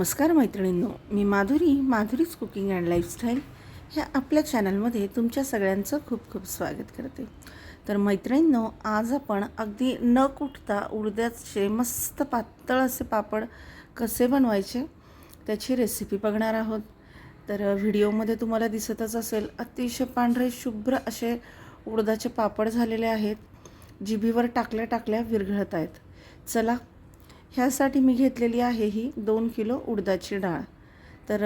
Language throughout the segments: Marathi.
नमस्कार मैत्रिणींनो मी Madhuri Madhuri's cooking and lifestyle ह्या आपल्या चॅनलमध्ये तुमच्या सगळ्यांचं खूप खूप स्वागत करते. तर मैत्रिणींनो आज आपण अगदी न कुठता उडद्याचे मस्त पातळ असे पापड कसे बनवायचे त्याची रेसिपी बघणार आहोत. तर व्हिडिओमध्ये तुम्हाला दिसतच असेल अतिशय पांढरे शुभ्र असे उडदाचे पापड झालेले आहेत जिभीवर टाकल्या टाकल्या विरघळत आहेत. चला ह्यासाठी मी घेतलेली आहे ही दोन किलो उडदाची डाळ. तर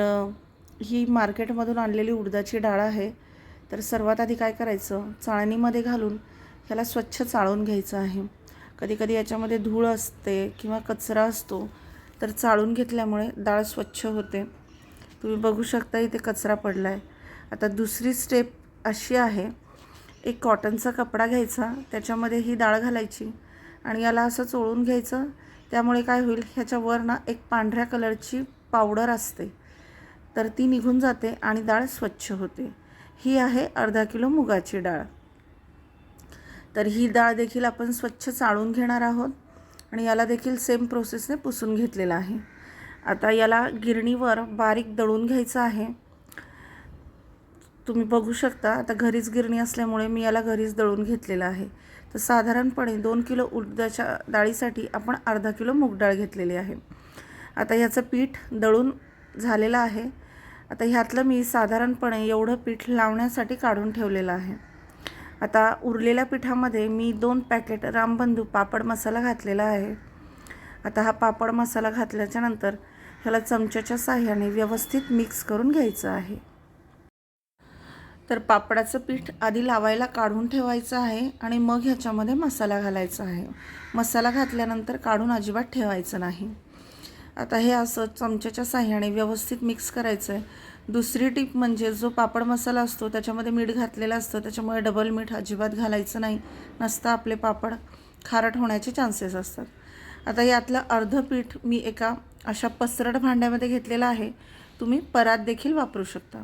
ही मार्केटमधून आणलेली उडदाची डाळ आहे. तर सर्वात आधी काय करायचं? चाळणीमध्ये घालून ह्याला स्वच्छ चाळून घ्यायचं आहे. कधीकधी याच्यामध्ये धूळ असते किंवा कचरा असतो तर चाळून घेतल्यामुळे डाळ स्वच्छ होते. तुम्ही बघू शकता इथे कचरा पडला आहे आता दुसरी स्टेप अशी आहे एक कॉटनचा कपडा घ्यायचा त्याच्यामध्ये ही डाळ घालायची आणि याला असं चोळून घ्यायचं त्यामुळे काय होईल ह्याच्यावर ना एक पांढऱ्या कलरची पावडर असते. तर ती निघून जाते आणि डाळ स्वच्छ होते. ही आहे अर्धा किलो मुगाची डाळ. तर ही डाळ देखील आपण स्वच्छ चाळून घेणार आहोत आणि याला देखील सेम प्रोसेसने पुसून घेतलेलं आहे. आता याला गिरणीवर बारीक दळून घ्यायचं आहे. तुम्ही बघू शकता आता घरीच गिरणी असल्यामुळे मी याला घरीच दळून घेतलेलं आहे. तर साधारणपणे दोन किलो उडदाच्या डाळीसाठी आपण अर्धा किलो मूग डाळ घेतलेली आहे. आता ह्याचं पीठ दळून झालेलं आहे. आता ह्यातलं मी साधारणपणे एवढं पीठ लावण्यासाठी काढून ठेवलेलं आहे. आता उरलेल्या पिठामध्ये मी दोन पॅकेट रामबंधू पापड मसाला घातलेला आहे. आता हा पापड मसाला घातल्याच्यानंतर ह्याला चमच्याच्या साह्याने व्यवस्थित मिक्स करून घ्यायचं आहे. तर पापडाचं पीठ आधी लावायला काढून ठेवायचं आहे आणि मग ह्याच्यामध्ये मसाला घालायचा आहे. मसाला घातल्यानंतर काढून अजिबात ठेवायचं नाही. आता हे असं चमच्याच्या साह्याने व्यवस्थित मिक्स करायचं आहे दुसरी टीप म्हणजे जो पापड मसाला असतो त्याच्यामध्ये मीठ घातलेलं असतं त्याच्यामुळे डबल मीठ अजिबात घालायचं नाही. नसता आपले पापड खारट होण्याचे चान्सेस असतात. आता यातलं अर्धं पीठ मी एका अशा पसरट भांड्यामध्ये घेतलेलं आहे. तुम्ही परात देखील वापरू शकता.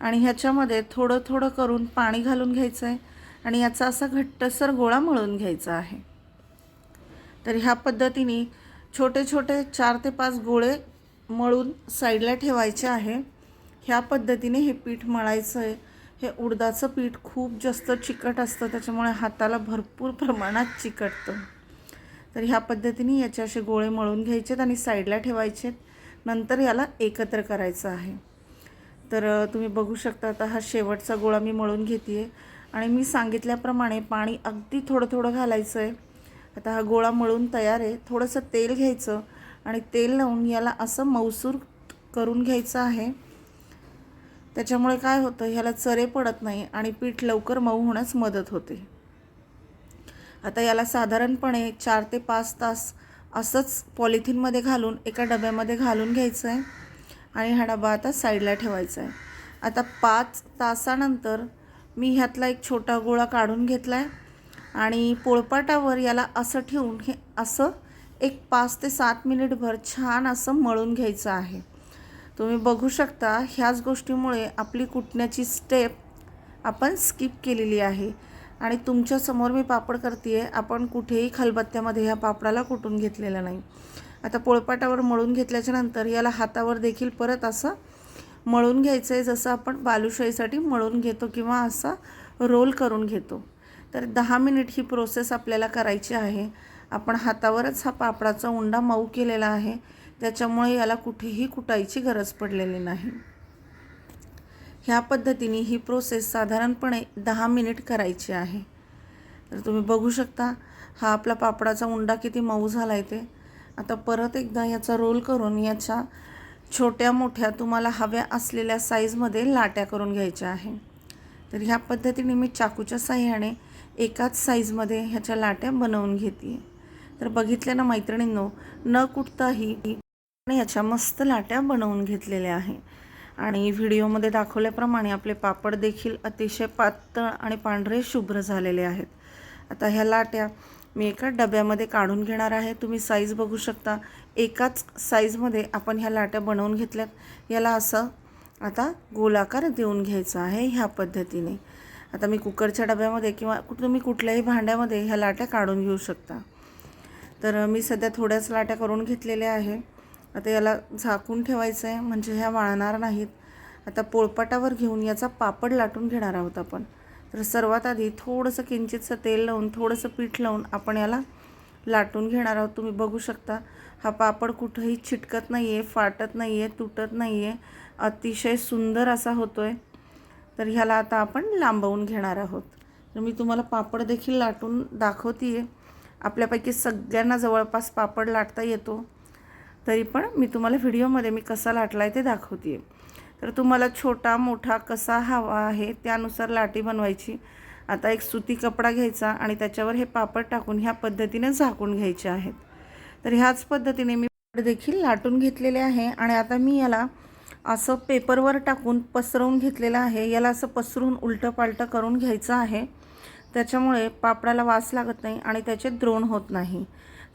आणि ह्याच्यामध्ये थोडं थोडं करून पाणी घालून घ्यायचं आहे आणि याचा असा घट्टसर गोळा मळून घ्यायचा आहे. तर ह्या पद्धतीने छोटे छोटे चार ते पाच गोळे मळून साईडला ठेवायचे आहे. ह्या पद्धतीने हे पीठ मळायचं आहे हे उडदाचं पीठ खूप जास्त चिकट असतं त्याच्यामुळे हाताला भरपूर प्रमाणात चिकटतं. तर ह्या पद्धतीने याचे असे गोळे मळून घ्यायचेत आणि साईडला ठेवायचेत. नंतर याला एकत्र करायचं आहे. तर तुम्ही बघू शकता आता हा शेवटचा गोळा मी मळून घेते आहे आणि मी सांगितल्याप्रमाणे पाणी अगदी थोडं थोडं घालायचं आहे आता हा गोळा मळून तयार आहे. थोडंसं तेल घ्यायचं आणि तेल लावून याला असं मौसूर करून घ्यायचं आहे. त्याच्यामुळे काय होतं ह्याला चरे पडत नाही आणि पीठ लवकर मऊ होण्यास मदत होते. आता याला साधारणपणे चार ते पाच तास असंच पॉलिथिनमध्ये घालून एका डब्यामध्ये घालून घ्यायचं आहे आणि हा डबा आता साईडला ठेवायचा आहे आता पाच तासानंतर मी ह्यातला एक छोटा गोळा काढून घेतला आहे आणि पोळपाटावर याला असं ठेवून हे असं एक पाच ते सात मिनिटभर छान असं मळून घ्यायचं आहे. तुम्ही बघू शकता ह्याच गोष्टीमुळे आपली कुटण्याची स्टेप आपण स्किप केलेली आहे. आणि तुमच्यासमोर मी पापड करते आहे आपण कुठेही खलबत्त्यामध्ये ह्या पापडाला कुटून घेतलेलं नाही. आता पोळपाटावर मळून घेतल्याच्या नंतर याला हातावर देखील परत असं मळून घ्यायचं आहे जसं आपण बालुशाहीसाठी मळून घेतो किंवा असा रोल करून घेतो. तर दहा मिनिट ही प्रोसेस आपल्याला करायची आहे. आपण हातावरच हा पापडाचा उंडा मऊ केलेला आहे. त्याच्यामुळे याला कुठेही कुटायची गरज पडलेली नाही. ह्या पद्धतीने ही प्रोसेस साधारणपणे दहा मिनिट करायची आहे. तर तुम्ही बघू शकता हा आपला पापडाचा उंडा किती मऊ झाला आहे ते. आता परत एकदा याचा रोल करून याच्या छोट्या मोठ्या तुम्हाला हव्या असलेल्या साईजमध्ये लाट्या करून घ्यायच्या आहे. तर ह्या पद्धतीने मी चाकूच्या साह्याने एकाच साईजमध्ये ह्याच्या लाट्या बनवून घेते. तर बघितल्या ना मैत्रिणींनो न कुठताही याच्या मस्त लाट्या बनवून घेतलेल्या आहे. आणि व्हिडिओमध्ये दाखवल्याप्रमाणे आपले पापड देखील अतिशय पातळ आणि पांढरे शुभ्र झालेले आहेत. आता ह्या लाट्या मी एका डब्यामध्ये काढून घेणार आहे. तुम्ही साईज बघू शकता. एकाच साईजमध्ये आपण ह्या लाट्या बनवून घेतल्यात. याला असं आता गोलाकार देऊन घ्यायचा आहे ह्या पद्धतीने. आता मी कुकरच्या डब्यामध्ये किंवा तुम्ही कुठल्याही भांड्यामध्ये ह्या लाट्या काढून घेऊ शकता. तर मी सध्या थोड्याच लाट्या करून घेतलेल्या आहे. आता याला झाकून ठेवायचं आहे म्हणजे ह्या वाळणार नाहीत. आता पोळपाटावर घेऊन याचा पापड लाटून घेणार आहोत आपण. तर सर्वात आधी थोडंसं किंचितचं तेल लावून थोडंसं पीठ लावून आपण याला लाटून घेणार आहोत. तुम्ही बघू शकता हा पापड कुठंही चिटकत नाही आहे फाटत नाही आहे तुटत नाही आहे अतिशय सुंदर असा होतो आहे तर ह्याला आता आपण लांबवून घेणार आहोत. तर मी तुम्हाला पापड देखील लाटून दाखवते आहे आपल्यापैकी सगळ्यांना जवळपास पापड लाटता येतो. तरी पण मी तुम्हाला व्हिडिओमध्ये मी कसा लाटला आहे ते दाखवते आहे तर तुम्हाला छोटा मोठा कसा हवा आहे त्यानुसार लाटी बनवायची. आता एक सुती कपडा घ्यायचा आणि त्याच्यावर हे पापड टाकून ह्या पद्धतीने झाकून घ्यायचे आहेत. तर ह्याच पद्धतीने मी देखील लाटून घेतलेले आहे आणि आता मी याला असं पेपरवर टाकून पसरवून घेतलेलं आहे. याला असं पसरून उलटं पालटं करून घ्यायचं आहे. त्याच्यामुळे पापडाला वास लागत नाही आणि त्याचे द्रोण होत नाही.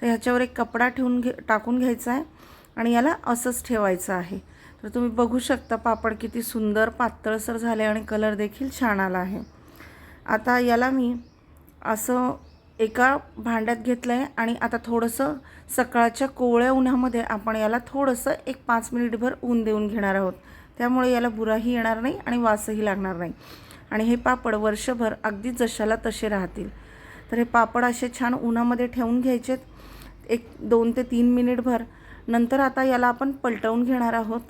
तर ह्याच्यावर एक कपडा ठेवून घे टाकून घ्यायचा आहे. आणि याला असंच ठेवायचं आहे. तर तुम्ही बघू शकता पापड किती सुंदर पातळसर झाले आणि कलर देखील छान आला आहे. आता याला मी असं एका भांड्यात घेतलं आहे आणि आता थोडंसं सकाळच्या कोवळ्या उन्हामध्ये आपण याला थोडंसं एक पाच मिनिटभर ऊन देऊन घेणार आहोत. त्यामुळे याला बुराही येणार नाही आणि वासही लागणार नाही. आणि हे पापड वर्षभर अगदी जशाला तसे राहतील. तर हे पापड असे छान उन्हामध्ये ठेवून घ्यायचेत. एक दोन ते तीन मिनिटभर नंतर आता याला आपण पलटवून घेणार आहोत.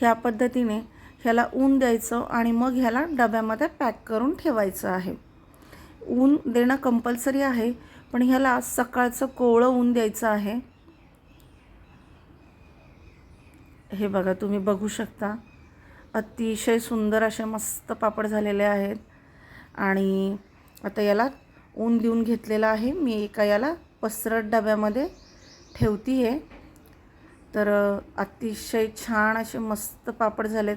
ह्या पद्धतीने ह्याला ऊन द्यायचं आणि मग ह्याला डब्यामध्ये पॅक करून ठेवायचं आहे. ऊन देणं कंपल्सरी आहे पण ह्याला सकाळचं कोवळं ऊन द्यायचं आहे. हे बघा तुम्ही बघू शकता. अतिशय सुंदर असे मस्त पापड झालेले आहेत. आणि आता याला ऊन देऊन घेतलेलं आहे. मी एका याला पसरट डब्यामध्ये ठेवती आहे तर अतिशय छान असे मस्त पापड झालेत.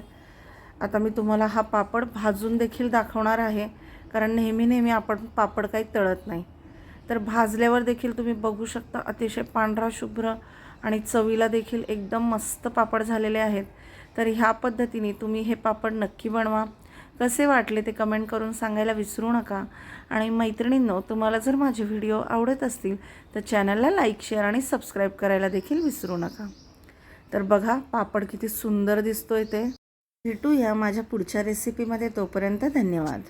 आता मी तुम्हाला हा पापड भाजून देखील दाखवणार आहे. कारण नेहमी नेहमी आपण पापड काही तळत नाही. तर भाजल्यावर देखील तुम्ही बघू शकता अतिशय पांढरा शुभ्र आणि चवीला देखील एकदम मस्त पापड झालेले आहेत. तर ह्या पद्धतीने तुम्ही हे पापड नक्की बनवा. कसे वाटले ते कमेंट करून सांगायला विसरू नका. आणि मैत्रिणींनो तुम्हाला जर माझे व्हिडिओ आवडत असतील तर चॅनलला लाईक शेअर आणि सबस्क्राईब करायला देखील विसरू नका. तर बघा पापड किती सुंदर दिसतोय ते. भेटूया माझ्या पुढच्या रेसिपीमध्ये तोपर्यंत धन्यवाद.